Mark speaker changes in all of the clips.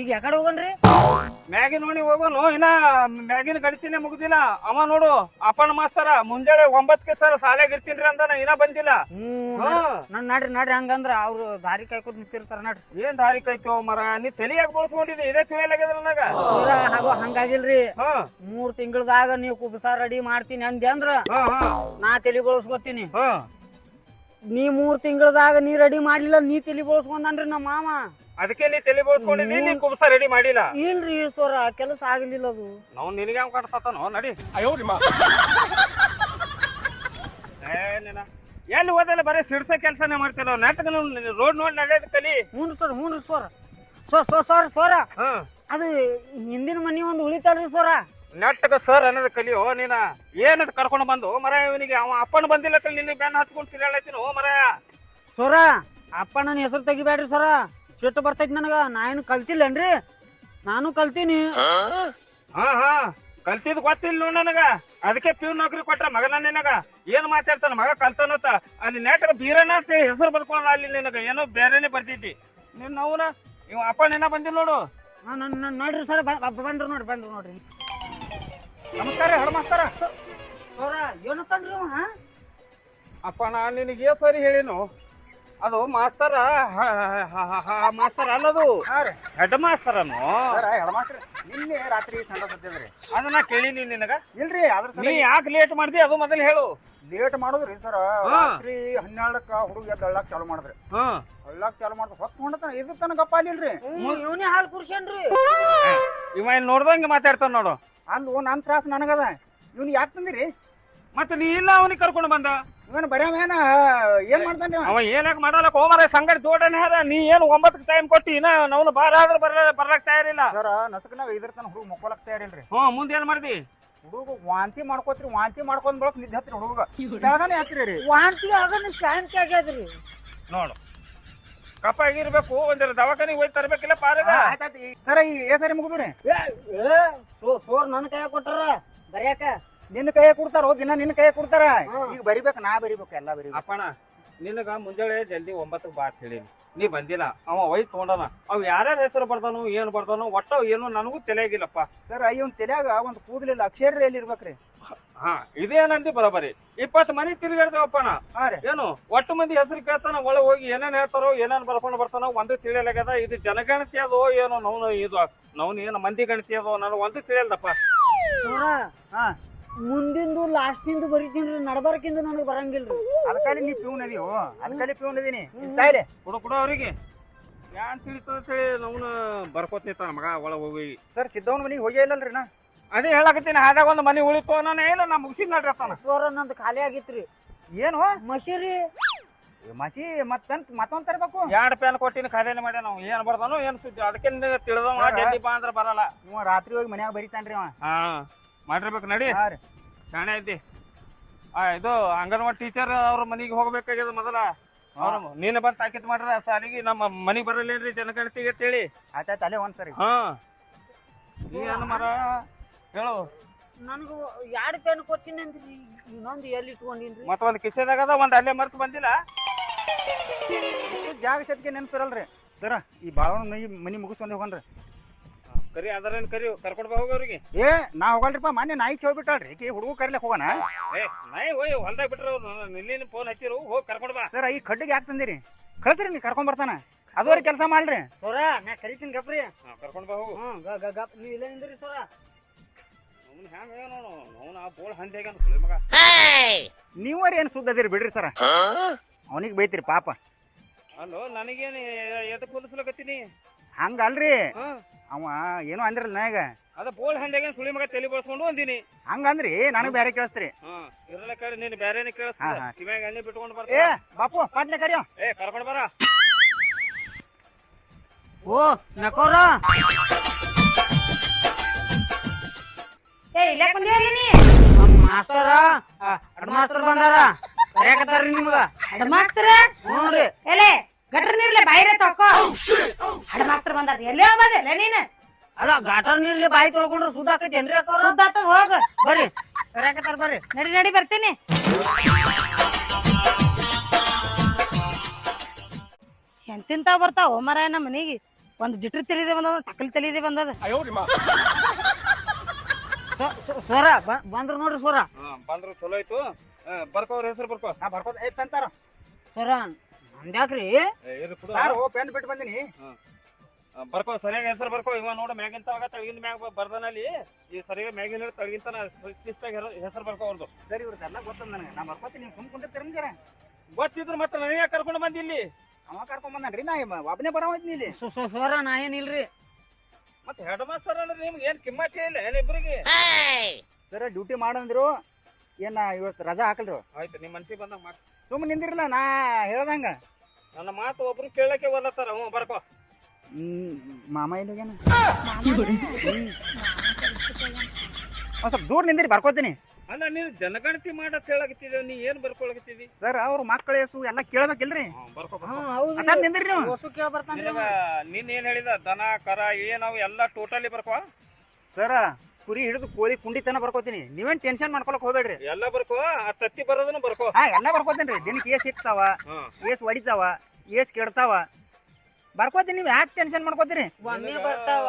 Speaker 1: ಈಗ ಯಾಕಡೆ ಹೋಗನ್ರಿ
Speaker 2: ಮ್ಯಾಗಿನ ನೋಡಿ ಹೋಗೋನು ಇನ್ನ ಮ್ಯಾಗಿನ ಗಡಿತಿನೇ ಮುಗ್ದಿಲ್ಲ. ಅವ ನೋಡು ಅಪ್ಪನ ಮಾಸ್ತರ ಮುಂಜಾನೆ ಒಂಬತ್ತಕ್ಕೆ ಸರ್ ಸಾಲಾಗ ಇರ್ತೀನಿ ಅಂದಾನ ಇನ್ನ ಬಂದಿಲ್ಲ.
Speaker 1: ಹ್ಮ್
Speaker 2: ಹಾ.
Speaker 1: ನನ್ ನಡ್ರಿ ನಡ್ರಿ ಹಂಗಂದ್ರ ಅವ್ರು ದಾರಿ ಕಾಯ್ಕೊಂಡ್ ನಿಂತಿರ್ತಾರ ನಡ್ರಿ.
Speaker 2: ಏನ್ ದಾರಿ ಕೈತೋ ಮರ ನೀ ತಲಿಯಾಗ ಬಳಸ್ಕೊಂಡಿದ್ದಿ ಇದೇ ತಿಳಿಯಲಾಗ್ಯದ ನನಗ.
Speaker 1: ಹಾಗೂ ಹಂಗಾಗಿಲ್ರಿ.
Speaker 2: ಹಾ.
Speaker 1: ಮೂರ್ ತಿಂಗಳದಾಗ ನೀವು ಕುಬ್ಸ ರೆಡಿ ಮಾಡ್ತೀನಿ ಅಂದೆ ಅಂದ್ರ ನಾ ತಲಿ ಬಳಸ್ಕೊತೀನಿ. ನೀ ಮೂರ್ ತಿಂಗಳದಾಗ ನೀ ರೆಡಿ ಮಾಡ್ಲಿಲ್ಲ ನೀ ತಲಿ ಬಳಸ್ಕೊಂಡ್ರಿ ನಮ್ಮ ಮಾಮ
Speaker 2: ಅದಕ್ಕೆ ನೀ ತಲೆ ಬೋಳ್ಸ್ಕೊಂಡಿದ್ದಿ ನೀ ಕುಬ್ಸ ರೆಡಿ ಮಾಡಿಲ್ಲ.
Speaker 1: ಇಲ್ರಿ ಸೋರ ಕೆಲಸ ಆಗಲಿಲ್ಲ ಅದು.
Speaker 2: ನಾವು ನಿನಗೆ ಯಾವ ಕಾಣಿಸತ್ತಾನೋ ನಡಿ. ಏ ನಿನ್ನ. ಎಲ್ಲಿ ಹೋದಲ್ಲ ಬರೀ ಸಿಡ್ಸ ಕೆಲಸನೇ ಮಾಡ್ತಿಲ್ಲ ನಾಟಕ ರೋಡ್ ನೋಡಿ ನಡೆಯೋದು ಕಲಿ.
Speaker 1: ಹ್ಞೂ ಸರ್ ಹ್ಞೂ ರೀ ಸೋರ ಸೋ ಸೋ ಸೋರ. ಸೋರ ಅದು ಹಿಂದಿನ ಮನೆ ಒಂದು ಉಳಿತಲ್ರಿ ಸೋರ.
Speaker 2: ನೆಟ್ಟಗ ಸರ್ ಅನ್ನೋದು ಕಲಿಯೋ ನೀನ. ಏನದು ಕರ್ಕೊಂಡು ಬಂದು? ಮರ ಇವನಿಗೆ ಅವ ಅಪ್ಪನ ಬಂದಿಲ್ಲ ನಿನ್ನ ಬೆನ್ನ ಹಚ್ಕೊಂಡು ಹೋ ಮರ?
Speaker 1: ಸೋರ ಅಪ್ಪಣ್ಣನ ನನ್ನ ಹೆಸರು ತೆಗಿಬೇಡ್ರಿ ಸೋರ. ಸಿಟ್ಟು ಬರ್ತೈತಿ ನನಗ. ನಾ ಏನು ಕಲ್ತಿಲ್ಲನ್ರಿ? ನಾನು ಕಲ್ತೀನಿ.
Speaker 2: ಹಾ ಹಾ. ಕಲ್ತಿದ್ ಗೊತ್ತಿಲ್ಲ ನೋಡ್ ನನಗ. ಅದಕ್ಕೆ ಪ್ಯೂರ್ ನೌಕರಿ ಕೊಟ್ರ ಮಗನ ನಿನಗ. ಏನ್ ಮಾತಾಡ್ತಾನ ಮಗ ಕಲ್ತಾನತ್ತ ಅಲ್ಲಿ ನೆಟ್ಟಗ ಬೀರಣ್ಣ ಅಂತ ಹೆಸರು ಬರ್ಕೊಳ್ಳೋದ ಅಲ್ಲಿ ನಿನಗ. ಏನೋ ಬೇರೆನೆ ಬರ್ತೈತಿ ನಿನ್ನ ಅವನ ನೀವು ಅಪ್ಪ ನಿನ್ನ ಬಂದಿಲ್ಲ ನೋಡು.
Speaker 1: ಹಾ ನನ್ ನನ್ ನೋಡ್ರಿ ಸರ್. ಬಂದ್ರು ನೋಡ್ರಿ ಬಂದ್ರು ನೋಡ್ರಿ.
Speaker 2: ನಮಸ್ಕಾರ ಹೇಳ ಮಾಸ್ತಾರ
Speaker 1: ಏನು ತಂದ್ರಿ ಅವ ಹಾ?
Speaker 2: ಅಪ್ಪ ನಾ ನಿನಗೆ ಸರಿ ಹೇಳಿನು? ಅದು ಮಾಸ್ತರ ಹ- ಹ- ಹ- ಹ- ಮಾಸ್ತರ ಅಲ್ಲದು. ಹೆಡ್ ಮಾಸ್ತರನು?
Speaker 3: ನಿನ್ನೆ ರಾತ್ರಿ ಸಂಡ ಸತ್ತಿದ್ರಿ
Speaker 2: ಅದನ್ನ ಕೇಳಿನಿ ನಿನಗ.
Speaker 3: ಇಲ್ರಿ ಅದ್ರ
Speaker 2: ನೀ ಯಾಕೆ ಲೇಟ್ ಮಾಡ್ದಿ? ಅದು ಮೊದಲು ಹೇಳು.
Speaker 3: ಲೇಟ್ ಮಾಡುದ್ರಿ ಸರ್. ರಾತ್ರಿ ಹನ್ನೆರಡಕ್ಕ ಹುಡುಗ ಎದ್ದು ಅಳ್ಳಾಕ್ ಚಾಲು ಮಾಡಿದ್ರಿ.
Speaker 2: ಹಾ.
Speaker 3: ಅಳ್ಳಾಕ್ ಚಾಲು ಮಾಡಿದ್ರೆ ಹೊತ್ತು ಹೊಂಡತನ ಇದ್ರ ತನಕ ಗಪ್ಪ ಅಲ್ಲಿಲ್ರಿ.
Speaker 1: ಇವನೇ ಹಾಲು ಕುರ್ಸೇನ್ರಿ
Speaker 2: ಇವ ಇಲ್ಲಿ ನೋಡ್ದಂಗೆ ಮಾತಾಡ್ತಾನ ನೋಡು.
Speaker 3: ಅಂದು ನನ್ ತ್ರಾಸ ನನಗದ. ಇವ್ನ ಯಾಕೆ ತಂದಿರಿ?
Speaker 2: ಮತ್ತೆ ನೀ ಇಲ್ಲ ಅವನಿಗೆ ಕರ್ಕೊಂಡು ಬಂದ?
Speaker 3: ಇವನ್ ಬರ್ಯಾವೇನ ಏನ್ ಮಾಡ್ತಾನೆ?
Speaker 2: ಅವ ಏನಕ್ ಮಾಡಲ್ಲ ಹೋಮರ ಸಂಗಡಿ ಜೋಡಣೆ ಅದ ನೀ ಏನು ಒಂಬತ್ತಕ್ಕೆ ಟೈಮ್ ಕೊಟ್ಟಿ ಇನ್ನ ನಾವು ಬಾರ ಆದ್ರೆ ಬರ ಬರ್ಲಕ್ ತಯಾರಿಲ್ಲ.
Speaker 3: ಸರ್ ನಸಕನಾಗ ಇದ್ರ ತನ ಹುಡುಗ ಮಕ್ಕೊಳಕ್ ತಯಾರಿಲ್ರಿ.
Speaker 2: ಹ್ಞೂ ಮುಂದೆ ಏನ್ ಮಾಡ್ದಿ?
Speaker 3: ಹುಡುಗ ವಾಂತಿ ಮಾಡ್ಕೋತ್ರಿ ವಾಂತಿ ಮಾಡ್ಕೊಂಡ್ ಬಳಕ್ ನಿದ್ದೆ ಹತ್ರಿ ಹುಡುಗ. ಬೆಳಗಾನೆ ಹತ್ರಿ ರೀ
Speaker 1: ವಾಂತಿ ಆಗನ ಶಾಂತಿ ಆಗ್ಯದ್ರಿ.
Speaker 2: ನೋಡು. ಕಪ್ಪಾಗಿ ಇರಬೇಕು ಒಂದರ ದವಾಖಾನಿಗೆ ಹೋಗಿ ತರ್ಬೇಕಿಲ್ಲ ಪಾರದ
Speaker 3: ಸರ್ ಈ ಏ ಸರಿ ಮುಗಿದ್ರಿ
Speaker 1: ಸೋ ಸೋರ್ ನನ್ನ ಕೈ ಕೊಟ್ಟಾರ? ಬರ್ಯಾಕ?
Speaker 3: ನಿನ್ನ ಕೈಯ ಕೊಡ್ತಾರ ದಿನ ನಿನ್ನ ಕೈಯ ಕೊಡ್ತಾರ. ಈಗ ಬರಿಬೇಕು ನಾ ಬರಿಬೇಕು ಎಲ್ಲಾ ಬರಿಬೇಕು.
Speaker 2: ಅಪ್ಪಣ ನಿನಗ ಮುಂಜಾನೆ ಜಲ್ದಿ ಒಂಬತ್ತಕ್ಕೆ ಬಾ ಅಂತ ಹೇಳೀನಿ. ನೀ ಬಂದಿಲ್ಲ ಅವ ಒಯ್ ತಗೊಂಡನ. ಅವ್ ಯಾರ್ಯಾರ ಹೆಸರು ಬರ್ತಾನು ಏನು ಬರ್ತಾನು ಒಟ್ಟ ಏನು ನನಗೂ ತಲೆಯಾಗಿಲ್ಲಪ್ಪ
Speaker 3: ಸರ್ ಅಯ್ಯನ್ ತಲೆಯಾಗ ಒಂದ್ ಕೂದಲಿಲ್ಲ ಅಕ್ಷರ ಎಲ್ಲಿ ಇರ್ಬೇಕ್ರಿ
Speaker 2: ಹಾ ಇದೇನಂದಿ ಬರೋಬರಿ. ಇಪ್ಪತ್ತು ಮನೆ ತಿರುಗಾಡ್ದೇವಪ್ಪಣ ಏನು ಒಟ್ಟು ಮಂದಿ ಹೆಸರು ಕೇಳ್ತಾನ ಒಳಗೆ ಹೋಗಿ ಏನೇನ್ ಹೇಳ್ತಾರೋ ಏನೇನ್ ಬರ್ಕೊಂಡು ಬರ್ತಾನೋ ಒಂದು ತಿಳಿಯಲಾಗ್ಯದ. ಇದು ಜನಗಣತಿ ಅದೋ ಏನೋ ನವ್ನು ಇದು ನವ್ನು ಏನು ಮಂದಿ ಗಣತಿ ಅದೋ ನನಗೆ ಒಂದು ತಿಳಿಯಲ್ದಪ್ಪ.
Speaker 3: ಹಾ.
Speaker 1: ಮುಂದಿಂದು ಲಾಸ್ಟಿಂದು ಬರಿತೀನಿ ನಡಬರ್ಕಿಂದ ನನಗೆ ಬರಂಗಿಲ್ರಿ.
Speaker 3: ಅದಕ್ಕಾಲಿ ನೀ ಪ್ಯೂನ್ ಅದೀವು ಅದಕ್ಕಾಲಿ ಪ್ಯೂನ್ ಅದೀನಿ ತಾಯಿಲೆ
Speaker 2: ಕೊಡು ಕೊಡು ಅವ್ರಿಗೆ. ಯಾನ್ ತಿಳಿತದ ಅಂತೇಳಿ ನವ್ನ ಬರ್ಕೋತ ನಿಂತಾನ ಮಗ ಒಳ ಹೋಗಿ.
Speaker 3: ಸರ್ ಸಿದ್ದವನ ಮನೆಗೆ ಹೋಗೇ ಇಲ್ಲಲ್ರಿ ನಾ.
Speaker 2: ಅದೇ ಹೇಳಕತ್ತೀನಿ ಹಾದಾಗ ಒಂದು ಮನೆ ಉಳಿತು ನಾನು ಇಲ್ಲ ನಾ ಮುಗಿಸಿದ್ ನಡ್ರತಾನ
Speaker 1: ಸೋರ ನಂದು ಖಾಲಿ ಆಗಿತ್ರಿ.
Speaker 3: ಏನು?
Speaker 1: ಮಸೀರಿ
Speaker 3: ಮಸಿ ಮತ್ತಂತ ಮತ್ತೊಂದ್ ತರಬೇಕು?
Speaker 2: ಎರಡು ಪ್ಯಾನ್ ಕೊಟ್ಟಿನ ಖಾಲಿ ಮಾಡ್ಯ ನಾವು ಏನ್ ಬರ್ತಾನೋ ಏನ್ ಸುದ್ದಿ ಅದಕ್ಕೆ ತಿಳಿದ ಬಾ ಅಂದ್ರೆ ಬರಲ್ಲ.
Speaker 3: ನೀವು ರಾತ್ರಿ ಹೋಗಿ ಮನ್ಯಾಗ ಬರಿತಾನ್ರಿ ಅವ.
Speaker 2: ಹಾ. ಮಾಡಿರ್ಬೇಕು ನಡಿ.
Speaker 3: ಹಾ ರೀ.
Speaker 2: ಶಾಣೆ ಐತಿ. ಆ ಇದು ಅಂಗನವಾಡಿ ಟೀಚರ್ ಅವ್ರ ಮನೆಗೆ ಹೋಗ್ಬೇಕಾಗ್ಯದ ಮೊದಲ. ಅವ್ರ ನೀನು ತಾಕೀತ್ ಮಾಡ್ರ ಸಾಲಿಗೆ ನಮ್ಮ ಮನೆಗೆ ಬರಲ್ಲೇನ್ರಿ ಜನಗಣತಿಗೆ ಅಂತೇಳಿ.
Speaker 3: ಆಯ್ತಾಯ್ತು ಅಲ್ಲೇ ಒಂದ್ ಸರಿ.
Speaker 2: ಹಾ. ಏನು ಮರ ಹೇಳು.
Speaker 1: ನನಗೆ ಎರಡು ಪೆನ್ ಕೊಡ್ತೀನಿ ಅಂದ್ರಿ? ಇನ್ನೊಂದು ಎಲ್ಲಿ ಇಟ್ಕೊಂಡಿನ್ರಿ?
Speaker 2: ಮತ್ತೊಂದು ಕಿಸೆದಾಗದ ಒಂದು ಅಲ್ಲೇ ಮರ್ತು ಬಂದಿಲ್ಲ.
Speaker 3: ಜಾಗ ಸತ್ಗೆ ನೆನ್ಪಿರಲ್ರಿ. ಸರ ಈ ಬಾಳವನ ಮನಿ ಮನಿ ಮುಗಿಸ್ಕೊಂಡ್ ಹೋಗನ್ರಿ
Speaker 2: ಕರಿ ಅದರೇನು ಕರಿ ಕರ್ಕೊಂಡ್ ಬಾ ಹೋಗಿ ಅವ್ರಿಗೆ.
Speaker 3: ಏ ನಾ ಹೋಗಲ್ರಿಪ್ಪ ಮೊನ್ನೆ ನಾಯಿ ಚೋ ಬಿಟ್ಟಾಳ್ರಿ. ಕಿ ಹುಡುಗ ಕರಿಲಕ್ ಹೋಗೋಣ?
Speaker 2: ಏ ನಾಯಿ ಹೋಯ್ ಹೊಲ್ದಾಗ ಬಿಟ್ರು ನಿಲ್ಲಿನ ಫೋನ್ ಹಚ್ಚಿರು? ಹೋಗಿ ಕರ್ಕೊಂಡ್ ಬಾ.
Speaker 3: ಸರ್ ಈ ಖಡ್ಡಿಗೆ ಯಾಕೆ ತಂದಿರಿ? ಕಳ್ಸ್ರಿ ನೀ ಕರ್ಕೊಂಡ್ ಬರ್ತಾನ. ಅದುವರೆ ಕೆಲಸ ಮಾಡ್ರಿ.
Speaker 1: ಸೋರ ನಾ ಕರಿತೀನಿ ಗಪ್ರಿ.
Speaker 2: ಕರ್ಕೊಂಡ್ ಬಾ ಹೋಗು.
Speaker 1: ಹ್ಞೂ ಗ ಗ ಗಪ್ ನೀವು ಇಲ್ಲ ನಿಂದ್ರಿ ಸೋರ.
Speaker 2: ಅವ್ನು ಹ್ಯಾಂಗ ನೋಡು ಅವ್ನು? ಆ ಬೋಳ್ ಹಂದಿ ಆಗ್ಯಾನ ಸುಳಿ ಮಗ.
Speaker 3: ನೀವರಿ ಏನ್ ಸುದ್ದ ಅದಿರಿ ಬಿಡ್ರಿ ಸರ. ಅವನಿಗೆ ಬೈತಿರಿ ಪಾಪ.
Speaker 2: ಅಲ್ಲೋ ನನಗೇನು ಎದಕ್ಕೆ ಕುದಿಸ್ಲಕತ್ತೀನಿ
Speaker 3: ಹಂಗ ಅಲ್ರಿ ಅವ ಏನೋ ಅಂದ್ರಲ್ಲ ನಾಗ
Speaker 2: ಅದ ಬೋಲ್ ಹಂಡೆಗೆ ಸುಳಿ ಮಗ ತಲೆ ಬಳಸ್ಕೊಂಡು ಅಂದಿನಿ.
Speaker 3: ಹಂಗಂದ್ರಿ? ನನಗ್ ಬೇರೆ ಕೇಳಿಸ್ತ್ರಿ.
Speaker 2: ಇರಲ್ಲ ಕೇಳಿ ನೀನು ಬೇರೆನೇ ಕೇಳಿಸ್ತ. ಕಿವ್ಯಾಗ ಎಣ್ಣೆ ಬಿಟ್ಕೊಂಡು
Speaker 3: ಏ
Speaker 2: ಬರ್ತಾ
Speaker 3: ಬಾಪು ಪಾಟ್ಲೆ ಕರಿಯೋ.
Speaker 2: ಏ ಕರ್ಕೊಂಡು ಬರ.
Speaker 1: ಓ ನಕೋರ.
Speaker 4: ಏ ಇಲ್ಲ ಕುಂದಿರಲ್ಲ ನೀ?
Speaker 1: ಮಾಸ್ತರ ಹೆಡ್ ಮಾಸ್ತರ್ ಬಂದಾರ. ಕರೆಯಕತ್ತಾರ ನಿಮ್ಗ.
Speaker 4: ಅಡ್ ಮಾಸ್ತರ?
Speaker 1: ಹ್ಞೂ ರೀ
Speaker 4: ಎಲೆ ಗಟ್ರ ನೀರ್ಲೆ ಬಾಯಿರೆ ತೊಳ್ಕೋ ಹಡ ಮಾಸ್ತರ್ ಬಂದದ ಎಲ್ಲೇ ಹೋಗೋದಿಲ್ಲ ನೀನು?
Speaker 1: ಅಲ್ಲ ಗಾಟರ್ ನೀರ್ಲಿ ಬಾಯಿ ತೊಳ್ಕೊಂಡ್ರೆ ಸುದ್ದಾಕೈತೇನ್ರಿ ಏನ್ರಿ
Speaker 4: ಸುದ್ದಾತದ ಹೋಗ.
Speaker 1: ಬರ್ರಿ. ಕರ್ಯಾಕತ್ತಾರ ಬರ್ರಿ.
Speaker 4: ನಡಿ ನಡಿ ಬರ್ತೀನಿ. ಎಂತಿಂತಾವ್ ಬರ್ತಾವ? ಮರ ನಮ್ಮ ಮನಿಗೆ ಒಂದ್ ಜಿಟ್ರಿ ತಲಿದೆ ಬಂದದ ಟಕಲ್ ತಲಿದೆ ಬಂದದ.
Speaker 1: ಸ್ವರ ಬಂದ್ರ ನೋಡ್ರಿ ಸ್ವರ
Speaker 2: ಬಂದ್ರ ಚಲೋ ಆಯ್ತು. ಬರ್ಕೋ ಹೆಸರು ಬರ್ಕೋ.
Speaker 3: ನಾ ಏ ಪೆನ್
Speaker 1: ಸ್ವರ ನಂದ್ಯಾಕ್ರಿ
Speaker 2: ಏ, ಇದು.
Speaker 3: ಓ ಪೆನ್ ಬಿಟ್ಟು ಬಂದಿನಿ.
Speaker 2: ಬರ್ಕೋ ಸರಿಯಾಗಿ ಹೆಸರು ಬರ್ಕೋ. ಇವ ನೋಡ ಮ್ಯಾಗಿಂತ ಆಗ ತಳಗಿನ ಮ್ಯಾಗ ಬರ್ದನಲ್ಲಿ ಈ ಸರಿಯಾಗಿ ಮ್ಯಾಗಿನ ತಳಗಿಂತ ಶಿಸ್ತಾಗಿ ಹೆಸರು ಬರ್ಕೋ ಅವ್ರದ್ದು
Speaker 3: ಸರಿ ಇವ್ರದ್ದು ಎಲ್ಲ ಗೊತ್ತದ ನನಗೆ. ನಾ ಬರ್ಕೋತೀನಿ ನೀವು ಸುಮ್ ಕುಂದಿರ್ತೀರ
Speaker 2: ಗೊತ್ತಿದ್ರು ಮತ್ತೆ ನನಗೆ ಕರ್ಕೊಂಡು ಬಂದಿ ಇಲ್ಲಿ?
Speaker 3: ಅವ ಕರ್ಕೊಂಡ್ ಬಂದ್ರಿ ನಾ ಒಬ್ನೇ ಒಬ್ಬನೇ ಬರೋಯ್ತೀನಿ ಇಲ್ಲಿ.
Speaker 1: ಸ್ವರ ನಾ ಏನಿಲ್ರಿ
Speaker 2: ಮತ್ತೆ ಹೆಡ್ ಮಾಸ್ತರ್ ಅಂದ್ರೆ ನಿಮ್ಗೆ ಏನ್ ಕಿಮ್ಮತ್ತೇ ಇಲ್ಲ ಏನಿಬ್ರಿಗೆ
Speaker 3: ಸರ ಡ್ಯೂಟಿ ಮಾಡಂದ್ರು ಏನ ಇವತ್ತು ರಜಾ ಹಾಕಲ್ರು.
Speaker 2: ಆಯ್ತು ನಿಮ್ಮ ಮನ್ಸಿಗೆ ಬಂದಾಗ ಮಾಡಿ
Speaker 3: ಸುಮ್ಮನೆ ನಿಂದಿರಲ್ಲ ನಾ ಹೇಳ್ದಂಗ
Speaker 2: ನನ್ನ ಮಾತು ಒಬ್ರು ಕೇಳಕ್ಕೆ ಸರ್. ಹ್ಞೂ ಬರ್ಕೋ.
Speaker 3: ಹ್ಮ್ ಮಾಮ ಇಲ್ಲಿಗೇನ ಒಂದ್ ಸ್ವಲ್ಪ ದೂರ ನಿಂದಿರಿ ಬರ್ಕೋತೀನಿ.
Speaker 2: ಅಲ್ಲ ನೀನು ಜನಗಣತಿ ಮಾಡತ್ ಹೇಳಕತ್ತಿದ್ದೇವೆ ನೀ ಏನ್ ಬರ್ಕೊಳಕತ್ತಿದಿ?
Speaker 3: ಸರ್ ಅವ್ರ ಮಕ್ಕಳ ಹೆಸರು ಎಲ್ಲ ಕೇಳಬೇಕಿಲ್ರಿ?
Speaker 2: ಹ್ಞೂ ಬರ್ಕೋ ಬರ್ಕೋ.
Speaker 1: ಹೌದು.
Speaker 3: ಅದ ನಿಂದಿರಿ ನೀವು.
Speaker 1: ಹೊಸು ಕೇಳ ಬರ್ತಾನೆ
Speaker 2: ನಿನಗ ನಿನ್ ಏನ್ ಹೇಳಿದ? ದನ ಕರ ಏನವು ಎಲ್ಲ ಟೋಟಲಿ ಬರ್ಕೋ.
Speaker 3: ಸರ ಕುರಿ ಹಿಡಿದು ಕೋಳಿ ಕುಂಡಿ ತನ ಬರ್ಕೋತೀನಿ. ನೀವೇನ್ ಟೆನ್ಷನ್ ಮಾಡ್ಕೊಳಕ್ ಹೋಗ್ಬೇಡ್ರಿ.
Speaker 2: ಎಲ್ಲ ಬರ್ಕೋ ಆ ತತ್ತಿ ಬರೋದನ್ನ ಬರ್ಕೋ.
Speaker 3: ಹಾ ಎಲ್ಲ ಬರ್ಕೋತೀನಿ ರೀ ದಿನಕ್ಕೆ ಏಸ್ ಇರ್ತಾವ ಏಸ್ ಹೊಡಿತಾವ ಏಸ್ ಕೆಡ್ತಾವ. ಬರ್ಕೋತೀನಿ ನೀವ್ ಯಾಕೆ ಟೆನ್ಷನ್ ಮಾಡ್ಕೋತೀರಿ?
Speaker 1: ಒಮ್ಮೆ ಬರ್ತಾವ.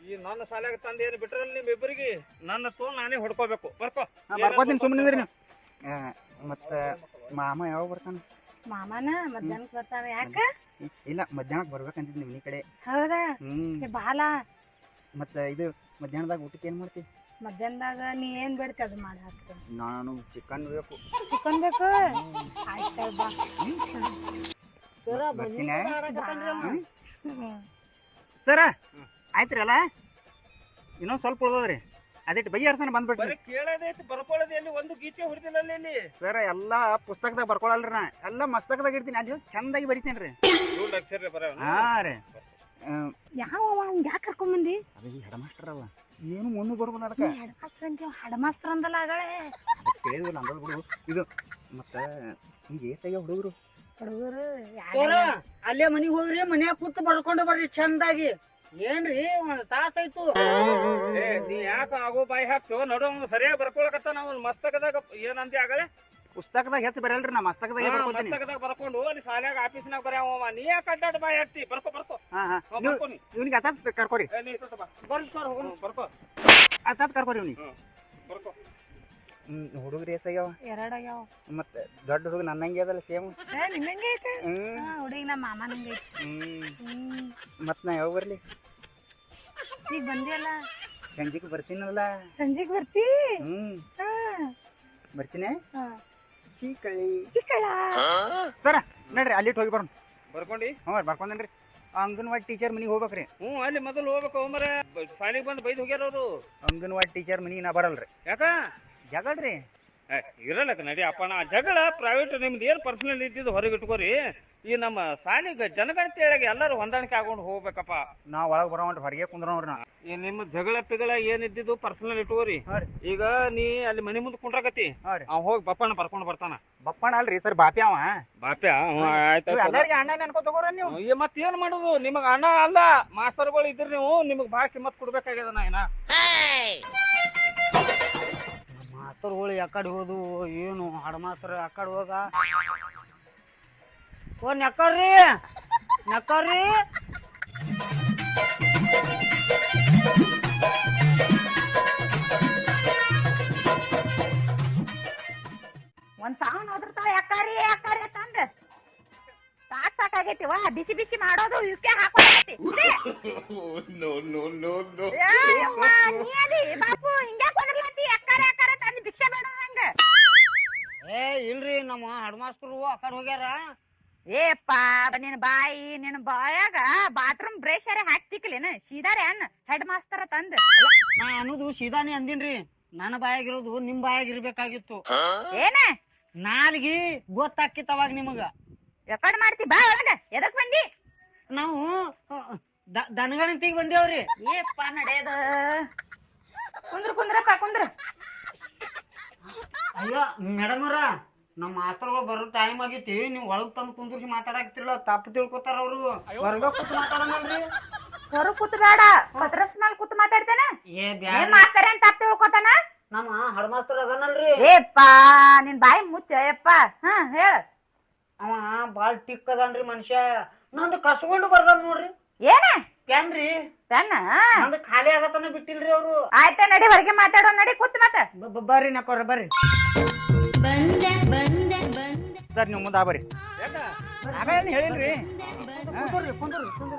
Speaker 2: ಈ ನನ್ನ ಸಾಲಾಗ ತಂದೆ ಏನು ಬಿಟ್ರಲ್ಲ ನಿಮ್ ಇಬ್ಬರಿಗೆ ನನ್ನ ತೋ ನಾನೇ ಹೊಡ್ಕೋಬೇಕು. ಬರ್ಕೋ.
Speaker 3: ಹಾ, ಬರ್ಕೋತೀನಿ ಸುಮ್ಮನೆ ನೀವು. ಆ, ಮತ್ತ ಮಾಮ ಯಾವಾಗ ಬರ್ತಾನ?
Speaker 4: ಮಾಮನ ಮಧ್ಯಾಹ್ನಕ್ ಬರ್ತಾನ ಯಾಕ?
Speaker 3: ಇಲ್ಲ ಮಧ್ಯಾಹ್ನಕ್ಕೆ ಬರ್ಬೇಕಂತಿದ್ ನಿಮ್ ಈ ಕಡೆ.
Speaker 4: ಹೌದಾ?
Speaker 3: ಹ್ಮ್.
Speaker 4: ಬಾಲ.
Speaker 3: ಮತ್ತ ಇದು ಮಧ್ಯಾಹ್ನದಾಗ ಊಟಕ್ಕೆ ಏನು ಮಾಡ್ತಿ?
Speaker 4: ಮಧ್ಯಾಹ್ನದಾಗ ನೀ ಏನ್ ಬೇಡ್ತಿ ಅದು ಮಾಡಿ ಹಾಕ್ತೇನೆ
Speaker 3: ನಾನು ಚಿಕನ್ ಬೇಕು.
Speaker 4: ಚಿಕನ್ ಬೇಕು? ಆಯ್ತು ಬಾ.
Speaker 3: ಸರ ಆಯ್ತು ರೀ ಇನ್ನೊಂದ್ ಸ್ವಲ್ಪ ಉಳ್ದದ್ರಿ. ಅದಿಟ್ಟು ಬೈಯರ್ಸನ್ ಬಂದ್ಬಿಟ್ರಿ
Speaker 2: ಬಂದ್ಬಿಟ್ಟು ಕೇಳೋದೈತಿ ಬರ್ಕೊಳ್ಳೋದು ಎಲ್ಲಿ? ಒಂದು ಗೀಚೆ ಹೊಡೆದಿಲ್ಲ ಇಲ್ಲಿ.
Speaker 3: ಸರ್ ಎಲ್ಲಾ ಪುಸ್ತಕದಾಗ ಬರ್ಕೊಳಲ್ರಿ ನಾ. ಎಲ್ಲ ಮಸ್ತಕದಾಗ ಇರ್ತೀನಿ ಅಲ್ಲಿ ಚಂದಾಗಿ ಬರಿತೀನಿ ರೀ
Speaker 2: ಹಾಂ ಅಕ್ಷರ ಬರ.
Speaker 3: ಹಾ ರೀ.
Speaker 4: ಯಾವ ಹಂಗ ಯಾಕೆ ಕರ್ಕೊಂಬಂದಿ
Speaker 3: ಅದು ಹೆಡ ಮಾಸ್ಟರ್ ಅವ. ಏನು ಮುಂದೆ ಬರ್ಬೋದು ಅದಕ್ಕೆ?
Speaker 4: ಹೆಡ್ ಅಂತ ಅಂತೀವ ಹೆಡ್ ಮಾಸ್ತರ್ ಅಂದಲ್ಲ ಆಗಳೆ.
Speaker 3: ಕೇಳಿದ್ವಲ್ಲ ಬಿಡು. ಇದು ಮತ್ತೆ ಈಗ ಏಸಾಗ ಹುಡುಗರು.
Speaker 4: ಹುಡುಗರು
Speaker 1: ಅಲ್ಲೇ ಮನೆಗೆ ಹೋಗ್ರಿ ಮನ್ಯಾಗ ಕೂತು ಬರ್ಕೊಂಡು ಬರ್ರಿ ಚಂದಾಗಿ. ಏನ್ರಿ ಒಂದ್ ತಾಸ ಆಯ್ತು.
Speaker 2: ಏ ನೀ ಯಾಕ ಆಗೋ ಬಾಯಿ ಹಾಕ್ತೋ ನೋಡೋ ಸರಿಯಾಗಿ ಬರ್ಕೊಳಕತ್ತ ನಾವು ಮಸ್ತಕದಾಗ ಏನಂತಿ ಆಗಲೇ?
Speaker 3: ಪುಸ್ತಕದಾಗ ಹೆಸರು ಬರಲ್ರಿ ನಾ ಮಸ್ತಕದಾಗ ಬರ್ಕೋತೀನಿ.
Speaker 2: ಮಸ್ತಕದಾಗ ಬರ್ಕೊಂಡು ಅಲ್ಲಿ ಸಾಲ್ಯಾಗ ಆಫೀಸ್ನಾಗ ಬರ್ಯಾವ ನೀ ಯಾಕೆ ಅಡ್ಡಾಡ ಬಾಯಿ ಹಾಕ್ತಿ ಬರ್ಕೋ ಬರ್ಕೋ.
Speaker 3: ಹಾ ಹಾ.
Speaker 2: ಹ್ಞೂ, ನೀ.
Speaker 3: ಇವ್ನಿಗೆ ಅತಾತ್ ಕರ್ಕೊರಿ.
Speaker 2: ಏ, ನೀ ಇಟ್ಟು ಬಾ.
Speaker 1: ಬರ್ರಿ ಸರ್ ಹೋಗೋಣ.
Speaker 2: ಹ್ಞೂ, ಬರ್ಕೋ.
Speaker 3: ಅತಾತ್ ಕರ್ಕೊರಿ ಇವ್ನಿಗೆ.
Speaker 2: ಹುಡುಗ್ರಿ ಬರ್ಕೋ.
Speaker 3: ಹುಡುಗರು ಏಸಾಗ್ಯಾವ
Speaker 4: ಎರಡಾಗ್ಯಾವ
Speaker 3: ಮತ್ತೆ ದೊಡ್ಡ ಹುಡುಗ ನನ್ನಂಗೆ ಅದಲ್ಲ ಸೇಮ್.
Speaker 4: ನಿಮ್ಮಂಗೆ ಐತೆ? ಹುಡುಗ ನಮ್ಮ ಮಾಮ ನಂಗೆ ಐತೆ.
Speaker 3: ಹ್ಮ್.
Speaker 4: ಹ್ಮ್.
Speaker 3: ಮತ್ ನಾ ಯಾವ ಬರ್ಲಿ?
Speaker 4: ಈಗ ಬಂದಿಯಲ್ಲ?
Speaker 3: ಸಂಜೆಗೆ ಬರ್ತೀನಲ್ಲ.
Speaker 4: ಸಂಜೆಗ್ ಬರ್ತಿ?
Speaker 3: ಹ್ಮ್.
Speaker 4: ಹಾ.
Speaker 3: ಬರ್ತೀನಿ?
Speaker 4: ಹಾ.
Speaker 3: ಚೀಕಳಿ
Speaker 4: ಚಿಕ್ಕಳ.
Speaker 3: ಸರ ನಡ್ರಿ ಅಲ್ಲಿ ಹೋಗಿ ಬರೋಣ.
Speaker 2: ಬರ್ಕೊಂಡಿ.
Speaker 3: ಹ್ಞೂ ಬರ್ಕೊಂಡೇನ್ರಿ ಅಂಗನವಾಡಿ ಟೀಚರ್ ಮನಿಗೆ ಹೋಗ್ಬೇಕ್ರಿ.
Speaker 2: ಹ್ಞೂ ಅಲ್ಲಿ ಮೊದಲು ಹೋಗ್ಬೇಕು ಮರೆ ಶಾಲೆಗೆ ಬಂದು ಬೈದು ಹೋಗ್ಯಾರ ಅವರು.
Speaker 3: ಅಂಗನವಾಡಿ ಟೀಚರ್ ಮನಿಗೆ ನಾ ಬರಲ್ರಿ.
Speaker 2: ಯಾಕ?
Speaker 3: ಜಗಳ್ರಿ
Speaker 2: ಏ, ಇರಲ್ಲಕ ನಡಿ ಅಪ್ಪ ಆ ಜಗಳ ಪ್ರೈವೇಟ್ ನಿಮ್ದು ಏನು ಪರ್ಸನಲ್ ಇದ್ದಿದ್ದು ಹೊರಗೆ ಇಟ್ಕೋರಿ. ಈ ನಮ್ಮ ಸಾಣಿಗ ಜನಗಣತಿ ಒಳಗೆ ಎಲ್ಲರೂ ಹೊಂದಾಣಿಕೆ ಆಗೊಂಡು ಹೋಗ್ಬೇಕಪ್ಪ.
Speaker 3: ನಾವು ಒಳಗೆ ಬರೋಣ ಹೊರಗೆ ಕುಂದ್ರವ್ರನ್ನ ನಾ
Speaker 2: ಈ ನಿಮ್ಮ ಜಗಳ ಪಿಗಳ ಏನಿದ್ದಿದ್ದು ಪರ್ಸನಲ್ ಇಟ್ಕೋರಿ.
Speaker 3: ಹಾಂ ರೀ.
Speaker 2: ಈಗ ನೀ ಅಲ್ಲಿ ಮನೆ ಮುಂದೆ ಕುಂಡ್ರಾಕತಿ
Speaker 3: ಹಾಂ ರೀ.
Speaker 2: ಅವ್ ಹೋಗಿ ಬಪ್ಪಣ್ಣ ಬರ್ಕೊಂಡು ಬರ್ತಾನ.
Speaker 3: ಬಪ್ಪಣ್ಣ ಅಲ್ರಿ ಸರ್ ಬಾಪಿ ಅವ.
Speaker 2: ಬಾಪ್ಯ
Speaker 3: ಎಲ್ಲರಿಗೆ ಅಣ್ಣ ನೆನ್ಕೊ ತಗೋರ ನೀವು.
Speaker 2: ಮತ್ತೇನ್ ಮಾಡುದು? ನಿಮಗ್ ಅಣ್ಣ ಅಲ್ಲ ಮಾಸ್ತರ್ಗಳು ಇದ್ರಿ ನೀವು ನಿಮಗ್ ಬಾಳ ಕಿಮ್ಮತ್ ಕೊಡ್ಬೇಕಾಗ್ಯದ ನಾ ಏನ
Speaker 1: ಮಾಸ್ತರ್ಗಳು ಯಾಕಡೆ ಹೋದು ಏನು ಹಡ ಮಾಸ್ತರ್ ಯಾಕಡೆ ಹೋದ. ಓ ನೆಕ್ಕರ್ರಿ ನೆಕ್ಕರ್ರಿ
Speaker 4: ಒಂದ್ ಸಾವನ್ ಹೋದ್ರತಾವ ಯಾಕಾರಿ ಯಾಕಾರಿ ಅಂತಂದ್ರ ಸಾಕ್ ಸಾಕಾಗೈತಿವ ಬಿಸಿ ಬಿಸಿ ಮಾಡೋದು ಇವಕ್ಕೆ ಹಾಕೊಂಡೈತಿ ಬಾಪು ಹಿಂಗ್ಯಾಕ್ ಬಂದ್ರಲಂತಿ ಯಾಕಾರ ಯಾಕಾರ ತಂದು ಭಿಕ್ಷೆ ಬೇಡ ಹಂಗ.
Speaker 1: ಏ ಇಲ್ರಿ ನಮ್ಮ ಹಡ್ಮಾಸ್ತರು ಆ ಕಡೆ ಹೋಗ್ಯಾರ.
Speaker 4: ಏಪ್ಪ ನಿನ್ ಬಾಯಿ ನಿನ್ ಬಾಯಾಗ ಬಾತ್ರೂಮ್ ಬ್ರೇಷರ್ ಹಾಕ್ತಿಕ್ಲೇನ ಸೀದಾರೆ ಅನ್ ಹೆಡ್ ಮಾಸ್ತರ ತಂದ.
Speaker 1: ನಾ ಅನ್ನೋದು ಸೀದಾನೆ ಅಂದಿನ್ರಿ. ನನ್ನ ಬಾಯಾಗಿರೋದು ನಿಮ್ ಬಾಯಾಗಿರ್ಬೇಕಾಗಿತ್ತು.
Speaker 4: ಏನ?
Speaker 1: ನಾಲ್ಗಿ ಗೊತ್ತಾಕಿತ್ತು ಅವಾಗ ನಿಮಗ.
Speaker 4: ರೆಕಾರ್ಡ್ ಮಾಡ್ತಿ ಬಾ ಒಳಗ ಎದಕ್ ಬಂದಿ?
Speaker 1: ನಾವು ದ- ದನಗಣತಿಗೆ ಬಂದೇವ್ರಿ.
Speaker 4: ಏಪ್ಪ ನಡೆಯದ ಕುಂದ್ರ ಕುಂದ್ರಪ್ಪ ಕುಂದ್ರ.
Speaker 1: ಅಯ್ಯೋ ಮೇಡಮ್ ಅವ್ರ ನಮ್ಮ ಮಾಸ್ತರ್ಗಳು ಬರೋ ಟೈಮ್ ಆಗೈತಿ. ನೀವು ಒಳಗ್ ತಂದು ಕುಂದ್ರಿಸಿ ಮಾತಾಡಕ್ತಿರಲ್ಲ ತಪ್ಪು ತಿಳ್ಕೊತಾರ ಅವ್ರು. ಹೊರಗೆ ಕೂತ್ ಮಾತಾಡೋಣಲ್ರಿ
Speaker 4: ಹೊರಗ್ ಕೂತ್ ಬೇಡ. ಪತ್ರಸ್ ಮೇಲೆ ಕೂತ್ ಮಾತಾಡ್ತೇನ.
Speaker 1: ಏ
Speaker 4: ಏನ್
Speaker 1: ಬ್ಯಾಡ
Speaker 4: ಮಾಸ್ತರ್ ಅಂತ ತಪ್ಪ ತಿಳ್ಕೊತಾನ?
Speaker 1: ನಮ್ಮ ಹಡ ಮಾಸ್ತರ್ ಅದನಲ್ರಿ.
Speaker 4: ಏಪ್ಪ ನಿನ್ ಬಾಯಿ ಮುಚ್ಚ ಯಪ್ಪ ಹಾ ಹೇಳ.
Speaker 1: ಅವ ಬಾಳ್ ಟಿಕ್ ಅದನ್ರಿ ಮನುಷ್ಯ. ನಂದು ಕಸ್ಕೊಂಡು ಬರ್ದಾನ ನೋಡ್ರಿ.
Speaker 4: ಏನ?
Speaker 1: ರೀ.
Speaker 4: ತನ್ನ
Speaker 1: ನಂದು ಖಾಲಿ ಆಗತನ ಬಿಟ್ಟಿಲ್ರಿ ಅವರು.
Speaker 4: ಆಯ್ತ ನಡಿ ಹೊರಗೆ ಮಾತಾಡೋ ನಡಿ ಕೂತ್
Speaker 1: ಮಾತಾ ಬರ್ರಿ ನಕ್ಕೋರ ಬರ್ರಿ.
Speaker 3: ಸರ್ ನೀವು ಮುಂದೆ ಆಬರಿ ಆಮೇಲೆ ಹೇಳಿಲ್ರಿ?
Speaker 1: ಕುಂದ್ರಿ ಕುಂದ್ರಿ ಕುಂದ್ರಿ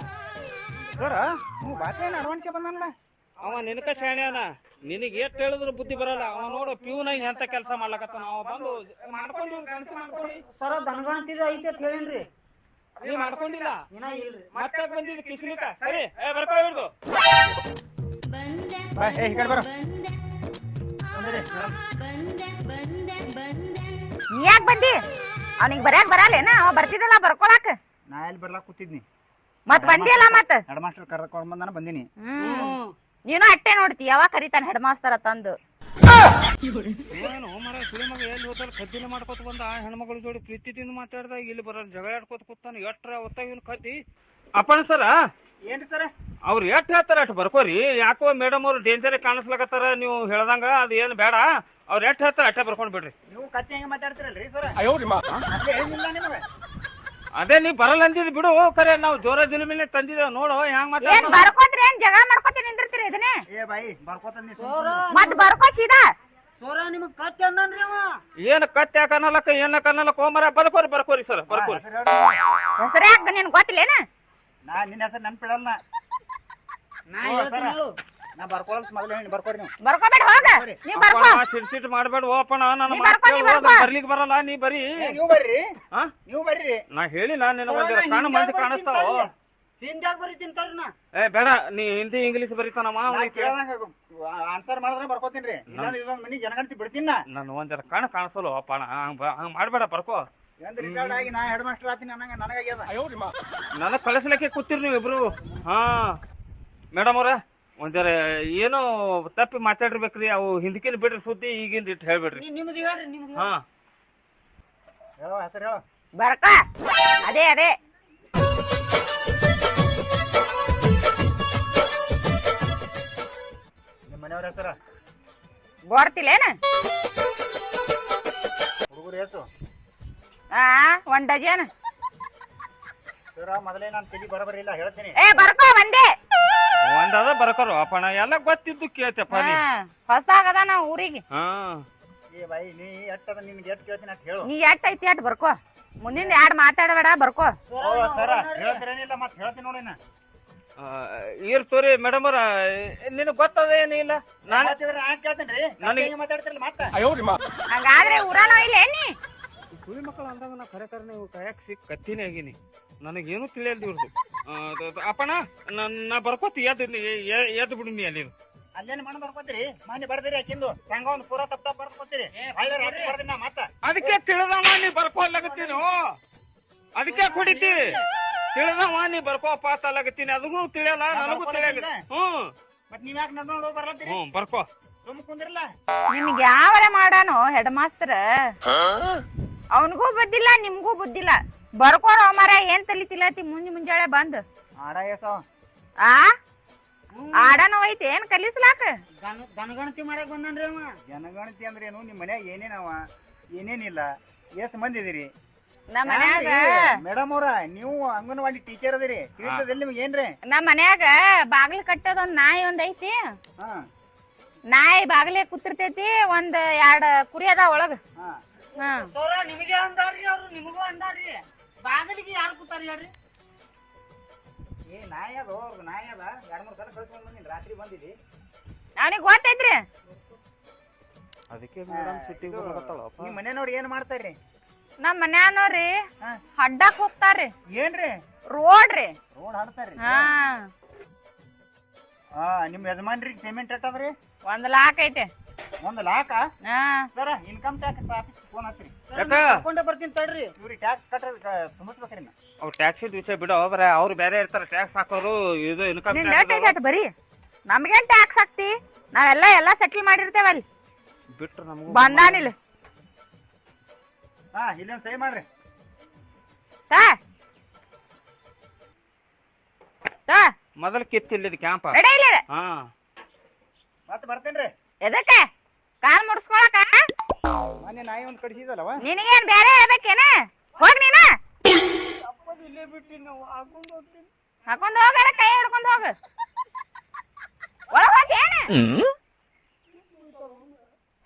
Speaker 3: ಸರ್ ನೀವು ಬಾತ್ರೂಮ್ ಅಡ್ವಾನ್ಸ್ ಬಂದಲ್ಲ
Speaker 2: ಅವ ನಿನಕ ಶಾಣೆ ಅದ. ನಿನಗ್ ಎಷ್ಟು ಹೇಳಿದ್ರು ಬುದ್ಧಿ ಬರಲ್ಲ. ಅವ ನೋಡು ಪ್ಯೂನಾಗ ಎಂತ ಕೆಲಸ ಮಾಡ್ಲಕತ್ತಾನ. ಅವ ಬಂದು ಮಾಡ್ಕೊಂಡು
Speaker 1: ಸರ ದನಗಂತಿದ ಐತೆ ಅಂತ ಹೇಳಿನ್ರಿ.
Speaker 2: ನೀ ಮಾಡ್ಕೊಂಡಿಲ್ಲ? ಮತ್ತೆ ಬಂದಿದ್ದು ಕಿಸಿಲಿಕ ಸರಿ ಏ ಬರ್ಕೋ ಹಿಡ್ದು
Speaker 3: ಬಾ ಏ ಈ ಕಡೆ ಬರೋ.
Speaker 4: ಯಾಕ್ ಬಂದಿ? ಅವ್ನಿಗೆ ಬರ್ಯಾಕ್ ಬರಲ್ಲೇನ? ಅವ ಬರ್ತಿದ್ದಲ್ಲ ಬರ್ಕೊಳಕ್.
Speaker 3: ನಾ ಎಲ್ಲಿ ಬರ್ಲಾಕ್ ಕೂತಿದ್ನಿ?
Speaker 4: ಮತ್ ಬಂದಿಲ್ಲ ಮತ್
Speaker 3: ಹೆಡ್ ಮಾಸ್ಟರ್ ಕರ್ಕೊಂಡ್ ಬಂದಾನ ಬಂದಿನಿ.
Speaker 4: ಹ್ಮ್. ನೀನು ಅಟ್ಟೆ ನೋಡ್ತಿ ಯಾವಾಗ ಕರಿತಾನೆ ಹೆಡ್ ಮಾಸ್ತರ ತಂದು?
Speaker 2: ಏನು ಮರ ಎಲ್ಲಿ ಹೋದಲ್ಲಿ ಕದ್ದಿನ ಮಾಡ್ಕೊತ ಬಂದ ಆ ಹೆಣ್ಮಗಳ ಜೋಡಿ ಪ್ರೀತಿದಿಂದ ಮಾತಾಡ್ದಾಗ ಇಲ್ಲಿ ಬರ ಜಗಳ ಆಡ್ಕೊತ ಕೂತಾನ. ಎಟ್ರ ಒತ್ತಾಗ ಇವನು ಕದ್ದಿ? ಅಪ್ಪಣ ಸರ?
Speaker 3: ಏನ್ರಿ ಸರ್?
Speaker 2: ಅವ್ರು ಎಷ್ಟು ಹೇಳ್ತಾರ ಅಷ್ಟು ಬರ್ಕೋರಿ. ಯಾಕೋ ಮೇಡಮ್ ಅವ್ರು ಡೇಂಜರ್ ಕಾಣಿಸ್ಲಕತ್ತಾರ ನೀವು ಹೇಳ್ದಂಗ ಅದು ಏನು ಬೇಡ. ಅವ್ರು ಎಷ್ಟು ಹೇಳ್ತಾರ ಅಷ್ಟೇ ಬರ್ಕೊಂಡು ಬಿಡ್ರಿ.
Speaker 3: ನೀವು ಕತ್ತಿ ಹೆಂಗೆ ಮಾತಾಡ್ತಿರಲ್ರಿ ಸರ್? ಅದೇ ಏನಿಲ್ಲ ನಿಮಗೆ?
Speaker 2: ಅದೇ ನೀ ಬರಲ್ಲ ಅಂದಿದ್ ಬಿಡು. ಕರೆ ನಾವು ಜೋರ ಮೇಲೆ ತಂದಿದ್ದೇವೆ ನೋಡು ಹೆಂಗ್
Speaker 4: ಏನ್
Speaker 2: ಮಾತಾಡ
Speaker 4: ಬರ್ಕೋತ್ರಿ ಏನ್ ಜಗಳ ಮಾಡ್ಕೋತಿ ನಿಂದಿರ್ತೀರಿ ಇದನ್ನೇ?
Speaker 3: ಏ ಬಾಯಿ ಬರ್ಕೋತ ನೀ
Speaker 1: ಸೋರ
Speaker 4: ಮತ್ ಬರ್ಕೋ ಸೀದಾ.
Speaker 1: ಸೋರ ನಿಮಗೆ ಕತ್ತೆ ಅಂದನ್ರಿ ಅವ.
Speaker 2: ಏನ್ ಕತ್ತೆ ಕನ್ನಲಕ್ಕ ಏನ ಕನ್ನಲಕ್ಕ ಹೋಮರ ಬರ್ಕೋರಿ ಬರ್ಕೋರಿ ಸರ್ ಬರ್ಕೋರಿ.
Speaker 4: ಹೆಸರು ಯಾಕ ನಿನ್ ಗೊತ್ತಿಲ್ಲೇನ?
Speaker 3: ನಾ ನಿನ್ನ ಹೆಸರು ನೆನ್ಪಿಡಲ್ಲ
Speaker 1: ನಾ
Speaker 3: ಓ,
Speaker 1: ಹೇಳ್ತೀನಿ
Speaker 3: ಸರ.
Speaker 1: ಹೇಳು.
Speaker 3: ನಾ ಬರ್ಕೊಳಕ್ ಮೊದಲು ಹೇಳಿ ಬರ್ಕೊರಿ ನೀವು.
Speaker 4: ಬರ್ಕೋಬೇಡ ಹೋಗ. ನೀ ಬರ್ಕೋ.
Speaker 2: ಸಿಟ್ ಸಿಟ್ ಮಾಡ್ಬೇಡ ಓಪಣ ನನ್ನ
Speaker 4: ನೀ ಬರ್ಕೊ, ನೀ ಬರ್ಕೊ.
Speaker 2: ಬರ್ಲಿಕ್ ಬರಲ್ಲ ನೀ ಬರೀ.
Speaker 3: ಏ, ನೀವು ಬರ್ರಿ.
Speaker 2: ಹಾ
Speaker 3: ನೀವು ಬರ್ರಿ.
Speaker 2: ನಾ ಹೇಳಿಲ್ಲ ನಿನ್ನ
Speaker 1: ನಾ
Speaker 2: ಕಣ್ಣು ಕಾಣಿಸ್ತಾವ?
Speaker 1: ನಾ.
Speaker 2: ಏ ಬೇಡ ನೀ ಹಿಂದಿ ಇಂಗ್ಲಿಷ್ ಬರೀತಾನಮ್ಮ
Speaker 3: ನಾ
Speaker 2: ಅವ್ನಿಗೆ. ಕೇಳ
Speaker 3: ಕೇಳ್ದಂಗ ಆನ್ಸರ್ ಮಾಡಿದ್ರೆ ಬರ್ಕೋತೀನಿ ರೀ. ಇಲ್ಲ ಮನಿ ಜನಗಣತಿ ಬಿಡ್ತೀನಿ ನಾ.
Speaker 2: ನಾನು ಒಂದ್ ಜರ ಕಣ್ಣು ಕಾಣಿಸಲ್ಲ ಅಪ್ಪ ಹಂಗ ಹಂಗ ಮಾಡ್ಬೇಡ ಬರ್ಕೋ.
Speaker 3: ಎಂದ್ ರಿಟೈರ್ಡ್ ಆಗಿ ನಾ ಹೆಡ್ ಮಾಸ್ಟರ್ ಆತೀನಿ ನನಗ ನನಗಾಗ್ಯದ
Speaker 2: ನನಗೆ ಕಳಿಸ್ಲಿಕ್ಕೆ ಕೂತಿರ್ ನೀವು ಇಬ್ರು? ಹಾ. ಮೇಡಮ್ ಅವ್ರ ಒಂದರ ಏನೋ ತಪ್ಪಿ ಮಾತಾಡಿರ್ಬೇಕ್ರಿ ಅವು ಹಿಂದಕಿನ ಬಿಡ್ರಿ ಸುದ್ದಿ ಈಗಿಂದ ಇಟ್ಟು ಹೇಳ್ಬಿಡ್ರಿ.
Speaker 1: ನಿಮ್ದು ಹೇಳ್ರಿ ನಿಮ್ದು
Speaker 2: ಹಾ.
Speaker 3: ಹೇಳೋ ಹೆಸರು ಹೇಳೋ.
Speaker 4: ಬರ್ಕ. ಅದೇ ಅದೇ.
Speaker 3: ನಿಮ್ಮ ಮನೆಯವ್ರ ಹೆಸರ?
Speaker 4: ಗೊತ್ತಿಲ್ಲೇನ
Speaker 3: ಹುಡುಗರು ಹೆಸರು?
Speaker 4: ಆ ಒಂದ್ ಡಜನ್.
Speaker 3: ಮೊದಲೇ ನಾನು ಬರಬರಿ ಇಲ್ಲ ಹೇಳ್ತೀನಿ.
Speaker 4: ಏ ಬರ್ಕೋ ಒಂದೇ.
Speaker 2: ಒಂದದ ಬರ್ಕರು ಅಪ್ಪಣ ಎಲ್ಲ ಗೊತ್ತಿದ್ದು ಕೇಳ್ತಪ್ಪ ನೀ.
Speaker 4: ಹೊಸದಾಗದ ನಾ ಊರಿಗೆ.
Speaker 2: ಹಾ.
Speaker 3: ಏ ಬೈ ನೀ ಎಟ್ಟದ ಎಷ್ಟು ಕೇಳ್ತೀನಿ ಹೇಳು.
Speaker 4: ನೀ ಎಟ್ ಐತಿ ಎಟ್ ಬರ್ಕೋ. ಮುಂದಿನ ಯಾಡ್ ಮಾತಾಡಬೇಡ ಬರ್ಕೋ.
Speaker 3: ಓ ಸರ ಹೇಳ್ತಿರೇನಿಲ್ಲ ಮತ್ತೆ ಹೇಳ್ತೀನಿ ನೋಡಿ ನಾ
Speaker 2: ಇರ್ತೋರಿ ಮೇಡಮ್ ಅವ್ರ ನಿನಗ್ ಗೊತ್ತದ ಏನಿಲ್ಲ ನಾನು
Speaker 3: ಮಾತಾಡಿದ್ರೆ ನಾ ಕೇಳ್ತೀನಿ ರೀ.
Speaker 2: ನನಗೆ-
Speaker 3: ನನಗೆ ಮಾತಾಡ್ತಿರಲ್ಲ ಮತ್ತೆ.
Speaker 4: ಹಂಗಾದ್ರೆ ಊರನೋ ಇಲ್ಲ ನೀ?
Speaker 2: ಸುಳಿ ಮಕ್ಕಳು ಅಂದಾಗ ನಾ ಖರೆ ಖರೆ ನೀವು ಕಾಯಕ್ ಸಿಕ್ ಆಗಿನಿ ಆಗೀನಿ. ನನಗೇನು ತಿಳಿಯಲ್ದು ಇವ್ರದ್ದು ಅದು ಅಪ್ಪಣ ನಾ ಬರ್ಕೋತಿ ಎದ್ದು ಎದ್ದು ಬಿಡು ನೀ ಅಲ್ಲಿ
Speaker 3: ಅಲ್ಲೇನು ಮಣ್ಣು ಬರ್ಕೋತೀರಿ? ಮನೆ ಬರ್ದಿರಿ ಅಕ್ಕಿಂದು. ಹೆಂಗ ಒಂದು ಪೂರ ತಪ್ಪ ತಪ್ಪ ಬರ್ಕೋತೀರಿ. ಒಳ್ಳೆ ರಾತ್ರಿ ಬರ್ದಿನಿ ನಾ ಮತ್ತೆ.
Speaker 2: ಅದಕ್ಕೆ ತಿಳಿದವ ನೀ ಬರ್ಕೋಲ್ಲಗತ್ತೀನಿ ಅದಕ್ಕೆ ಕುಡಿತಿ. ತಿಳಿದವ ನೀ ಬರ್ಕೋ ಪಾತ ಅಲ್ಲಾಗತ್ತೀನಿ. ಅದಕ್ಕೂ ತಿಳಿಯಲ್ಲ ನನಗೂ ತಿಳಿಯಲ್ಲ? ಹ್ಮ್
Speaker 3: ಮತ್ತೆ ನೀವ್ ಯಾಕೆ ನಡ್ಕೊಂಡು ಬರ್ಲತ್ತೀರಿ?
Speaker 2: ಹ್ಮ್ ಬರ್ಕೋ.
Speaker 3: ಸುಮ್ ಕುಂದ್ರಲ್ಲ.
Speaker 4: ನಿಮ್ಗೆ ಯಾವರೆ ಮಾಡಾನೋ ಹೆಡ್ ಮಾಸ್ತರ ಅವನಿಗೂ ಬುದ್ಧಿಲ್ಲ ನಿಮ್ಗೂ ಬುದ್ಧಿಲ್ಲ. ಬರ್ಕೋರ ಮರ ಏನ್ ತಲಿ ತಿಲತಿ ಮುಂಜಿ ಮುಂಜಾಳೆ ಬಂದ್.
Speaker 3: ಆಡ ಏಸವ
Speaker 4: ಆ? ಆಡನೋ ಐತಿ ಏನ್ ಕಲಿಸ್ಲಾಕ?
Speaker 1: ಜನಗಣತಿ ಮಾಡಕ್ ಬಂದನ್ರಿ ಅವ.
Speaker 3: ಜನಗಣತಿ ಅಂದ್ರೆ ಏನು ನಿಮ್ಮ ಮನ್ಯಾಗ ಏನೇನವ ಏನೇನಿಲ್ಲ? ಎಸ್ ಮಂದಿ ಇದೀರಿ?
Speaker 4: ನಮ್ಮ ಮನ್ಯಾಗ
Speaker 3: ಮೇಡಮ್ ಅವ್ರ ನೀವು ಅಂಗನವಾಡಿ ಟೀಚರ್ ಅದಿರಿ. ತಿಳಿತದಿಲ್ಲ ನಿಮ್ಗೆ ಏನ್ರಿ?
Speaker 4: ನಮ್ಮ ಮನ್ಯಾಗ ಬಾಗಿಲು ಕಟ್ಟೋದೊಂದ್ ನಾಯಿ ಒಂದ್ ಐತಿ.
Speaker 3: ಹಾ.
Speaker 4: ನಾಯಿ ಬಾಗಿಲೇ ಕೂತಿರ್ತೈತಿ ಒಂದ್ ಎರಡ್ ಕುರಿ ಅದ ಒಳಗ.
Speaker 3: ಹಾ.
Speaker 1: ಸೋರ ನಿಮಗೆ ಅಂದಾರ್ರಿ ಅವ್ರು ನಿಮಗೂ ಅಂದಾರ್ರಿ. ಬಾಗಿಲಿಗೆ ಯಾರು ಕೂತಾರ ಹೇಳ್ರಿ?
Speaker 3: ಏ ನಾಯಿ ಅದು ಅವ್ರ್ದು ನಾಯಿ ಅದ. ಎರಡು ಮೂರು ಸಲ ಕಳ್ಸ್ಕೊಂಡು ಬಂದಿನಿ ರಾತ್ರಿ ಬಂದಿದ್ದಿ
Speaker 4: ನನಗೆ ಗೊತ್ತೈತ್ರಿ.
Speaker 2: ಅದಕ್ಕೆ ಮೇಡಮ್ ಸಿಟ್ಟಿಗೆ ಬರ್ಲಕತ್ತಾಳಪ್ಪ
Speaker 3: ನಿಮ್ಮ ಮನೆಯವ್ರು ಏನು ಮಾಡ್ತಾರ್ರಿ?
Speaker 4: ನಮ್ಮ ಮನ್ಯಾನವ್ರಿ
Speaker 3: ಹಾ.
Speaker 4: ಹಡ್ಡಕ್ ಹೋಗ್ತಾರ್ರಿ.
Speaker 3: ಏನ್ರಿ?
Speaker 4: ರೋಡ್ ರೀ
Speaker 3: ರೋಡ್ ಹಾಡ್ತಾರ್ರಿ?
Speaker 4: ಹಾ.
Speaker 3: ಹಾ ನಿಮ್ಮ ಯಜಮಾನ್ರಿಗೆ ಪೇಮೆಂಟ್ ಎಟ್ಟದ್ರಿ
Speaker 4: ಒಂದ್ ಲಾಕ್ ಐತೆ.
Speaker 3: ಒಂದ್ ಲಾಕ?
Speaker 4: ಹಾ.
Speaker 3: Sir income tax office phone ಹಚ್ಚ್ರಿ.
Speaker 2: ಯಾಕ?
Speaker 1: ಕರ್ಕೊಂಡೆ ಬರ್ತೀನಿ ತಡ್ರಿ.
Speaker 3: ಇವ್ರಿಗೆ ಟ್ಯಾಕ್ಸ್ ಕಟ್ಟ ತುಂಬಿಸ್ಬೇಕ್ರಿ ನಾ
Speaker 2: ಅವ್ರು ಟ್ಯಾಕ್ಸ್ ವಿಷಯ ಬಿಡು ಬರ ಅವ್ರು ಬೇರೆ ಇರ್ತಾರೆ ಟ್ಯಾಕ್ಸ್ ಹಾಕೋರು ಇದು ಇನ್ಕಮ್
Speaker 4: ನಿನ್ ಲೇಟ್ ಐತೆ ಬರೀ? ನಮ್ಗೇನ್ ಟ್ಯಾಕ್ಸ್ ಹಾಕ್ತಿ? ನಾವೆಲ್ಲ ಎಲ್ಲ ಸೆಟ್ಲ್ ಮಾಡಿರ್ತೇವ ಅಲ್ಲಿ.
Speaker 2: ಬಿಟ್ರು ನಮಗೂ
Speaker 4: ಬಂದಾನಿಲ್ಲ
Speaker 3: ಹಾ ಇಲ್ಲೊಂದ್ ಸಹಿ ಮಾಡ್ರಿ.
Speaker 4: ತಾ. ತಾ.
Speaker 2: ಮೊದಲು ಕಿತ್ತಿಲ್ಲದ ಕ್ಯಾಂಪ
Speaker 4: ರೆಡಿ ಇಲ್ಲ
Speaker 2: ಹಾ.
Speaker 3: ಮತ್ತೆ ಬರ್ತೇನ್ರಿ.
Speaker 4: ಎದಕ್ಕೆ?
Speaker 3: ಮೊನ್ನೆ ನಾಯಿ ಒಂದು ಕಡಿಸಿದಲ್ಲವ
Speaker 4: ನಿನಗೇನ್ ಬೇರೆ ಹೇಳ್ಬೇಕೇನ? ಹೋಗ್ ನೀನ.
Speaker 2: ಇಲ್ಲೇ ಬಿಟ್ಟು ನಾವು ಹಾಕೊಂಡು ಹೋಗ್ತೀನಿ.
Speaker 4: ಹಾಕೊಂಡ್ ಹೋಗಾರ ಕೈ ಹಿಡ್ಕೊಂಡ್ ಹೋಗ. ಒಳಗ್ ಹೋಗ್ ಏನ?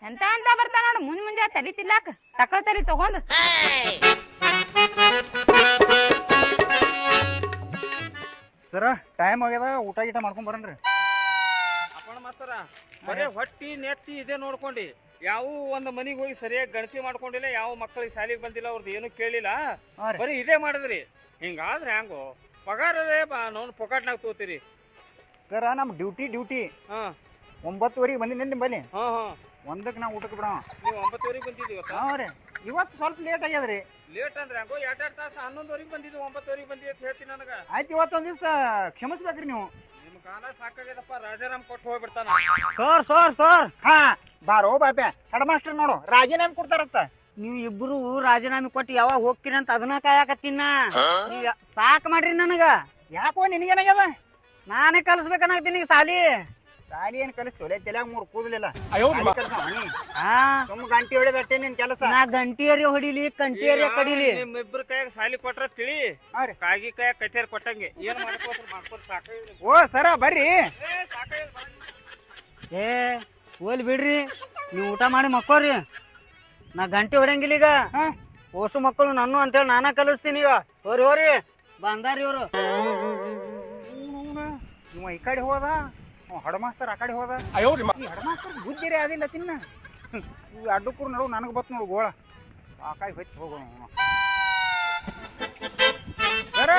Speaker 4: ಎಂತ ಅಂತ ಬರ್ತಾನ ನೋಡು ಮುಂಜ್ ಮುಂಜಾ ತಲಿ ತಿನ್ನಾಕ ತಕ್ಕಳ ತಲಿ ತಗೊಂಡು.
Speaker 3: ಸರ ಟೈಮ್ ಆಗ್ಯದ ಊಟ ಗೀಟ ಮಾಡ್ಕೊಂಡ್ ಬರನ್ರಿ.
Speaker 2: ಅಪ್ಪಣ ಮಾಸ್ತರ ಬರೇ ಹೊಟ್ಟಿ ನೆತ್ತಿ ಇದೇ ನೋಡ್ಕೊಂಡಿ. ಯಾವ ಒಂದು ಮನೆಗೆ ಹೋಗಿ ಸರಿಯಾಗಿ ಗಣತಿ ಮಾಡ್ಕೊಂಡಿಲ್ಲ ಯಾವ ಮಕ್ಕಳಿಗೆ ಶಾಲೆಗೆ ಬಂದಿಲ್ಲ ಅವ್ರದ್ದು ಏನು ಕೇಳಿಲ್ಲ.
Speaker 3: ರೀ.
Speaker 2: ಬರೀ ಇದೇ ಮಾಡಿದ್ರಿ. ಹಿಂಗಾದ್ರೆ ಹೆಂಗೋ? ಪಗಾರದೇ ಬಾ ನಾವು ಪೊಕಾಟ್ನಾಗ ತೋತೀರಿ
Speaker 3: ಸರ ನಮ್ಮ ಡ್ಯೂಟಿ ಡ್ಯೂಟಿ.
Speaker 2: ಹಾ.
Speaker 3: ಒಂಬತ್ತುವರೆಗೆ ಬಂದಿನಿ ಬನ್ನಿ.
Speaker 2: ಹಾ ಹಾ.
Speaker 3: ಒಂದಕ್ಕೆ ನಾವು ಊಟಕ್ಕೆ ಬಿಡೋ
Speaker 2: ನೀವು ಒಂಬತ್ತುವರೆಗೆ ಬಂದಿದ್ದೀವಿ ಇವತ್ತು?
Speaker 3: ಹಾಂ ರೀ. ಇವತ್ತು ಸ್ವಲ್ಪ ಲೇಟ್ ಆಗ್ಯದ್ರಿ.
Speaker 2: ಲೇಟ್ ಅಂದ್ರೆ ಹೆಂಗೋ? ಎರಡೆರಡು ತಾಸು ಹನ್ನೊಂದುವರೆಗೆ ಬಂದಿದ್ದು ಒಂಬತ್ತುವರೆಗೆ ಬಂದಿ ಅಂತ ಹೇಳ್ತೀನಿ ನನಗೆ.
Speaker 3: ಆಯ್ತು ಇವತ್ತು ಒಂದು ದಿವಸ ಕ್ಷಮಿಸ್ಬೇಕ್ರಿ ನೀವು.
Speaker 2: ರಾಜಾರಾಮ್ ಕೊಟ್ಟು ಹೋಗ್ಬಿಡ್ತಾನ.
Speaker 1: Sir sir sir.
Speaker 3: ಹಾ ಬಾರೋ ಬಾಪ್ಯ ಹೆಡ್ ಮಾಸ್ಟರ್ ನೋಡು ರಾಜೀನಾಮೆ ಕೊಡ್ತಾರತ್ತ.
Speaker 1: ನೀವು ಇಬ್ರು ರಾಜೀನಾಮೆ ಕೊಟ್ಟು ಯಾವಾಗ ಹೋಗ್ತೀರಿ ಅಂತ ಅದನ್ನ ಕಾಯಕತ್ತಿನ ಸಾಕ್ ಮಾಡ್ರಿ ನನಗ.
Speaker 3: ಯಾಕೋ ನಿನಗೇನಾಗ್ಯದ?
Speaker 1: ನಾನೇ ಕಲಿಸ್ಬೇಕನ್ನಾಗ್ತೀನಿ ಈಗ ಸಾಲಿ.
Speaker 3: ಸಾಲಿ ಏನು ಕಲಿಸ್ತೋಲೆ ತಲೆಯಾಗ ಮೂರು ಕೂದಲಿಲ್ಲ.
Speaker 1: ಹಾ
Speaker 3: ಸುಮ್ಮ ಗಂಟೆ ಹೊಡೆದಟ್ಟೆ ನಿನ್ ಕೆಲಸ.
Speaker 1: ನಾ ಗಂಟಿಯರಿ ಹೊಡಿಲಿ ಕಂಟಿಯರಿ ಕಡಿಲಿ.
Speaker 2: ನಿಮ್ಮಿಬ್ರು ಕೈಯಾಗ ಸಾಲಿ ಕೊಟ್ರ ತಿಳಿ?
Speaker 3: ಹಾ ರೀ.
Speaker 2: ಕಾಗಿ ಕೈಯಾಗ ಕಚೇರಿ ಕೊಟ್ಟಂಗೆ. ಏನ್ ಮಾಡ್ಕೋತ್ರ ಮಾಡ್ಕೋತ
Speaker 3: ಓ ಸರ ಬರ್ರಿ.
Speaker 2: ಏ,
Speaker 1: ಹೋಲ್ ಬಿಡ್ರಿ. ನೀವು ಊಟ ಮಾಡಿ ಮಕ್ಕೋರಿ. ನಾ ಗಂಟಿ ಹೊಡಂಗಿಲ್ಲ ಈಗ.
Speaker 3: ಹಾ.
Speaker 1: ಓಸು ಮಕ್ಕಳು ನಾನು ಅಂತೇಳಿ ನಾನಾ ಕಲಿಸ್ತೀನಿ ಈಗ. ಹೋರಿ ಹೋರಿ. ಬಂದಾರಿ ಇವರು.
Speaker 3: ಇವ ಈ ಕಡೆ ಹೋದ. ಹಡ ಮಾಸ್ತರ್ ಆ ಕಡೆ ಹೋದ. ಈ ಹಡ ಮಾಸ್ತರ್ ಬುದ್ಧಿರೇ ಅದಿಲ್ಲ ತಿನ್ನ. ಈ ಅಡ್ಡಕ್ಕೂ ನಡು ನನಗೆ ಬತ್ ನೋಡು ಗೋಳ. ಆ ಕಾಯಿ ಹೊತ್ತಿ ಹೋಗೋಣ ಸರ!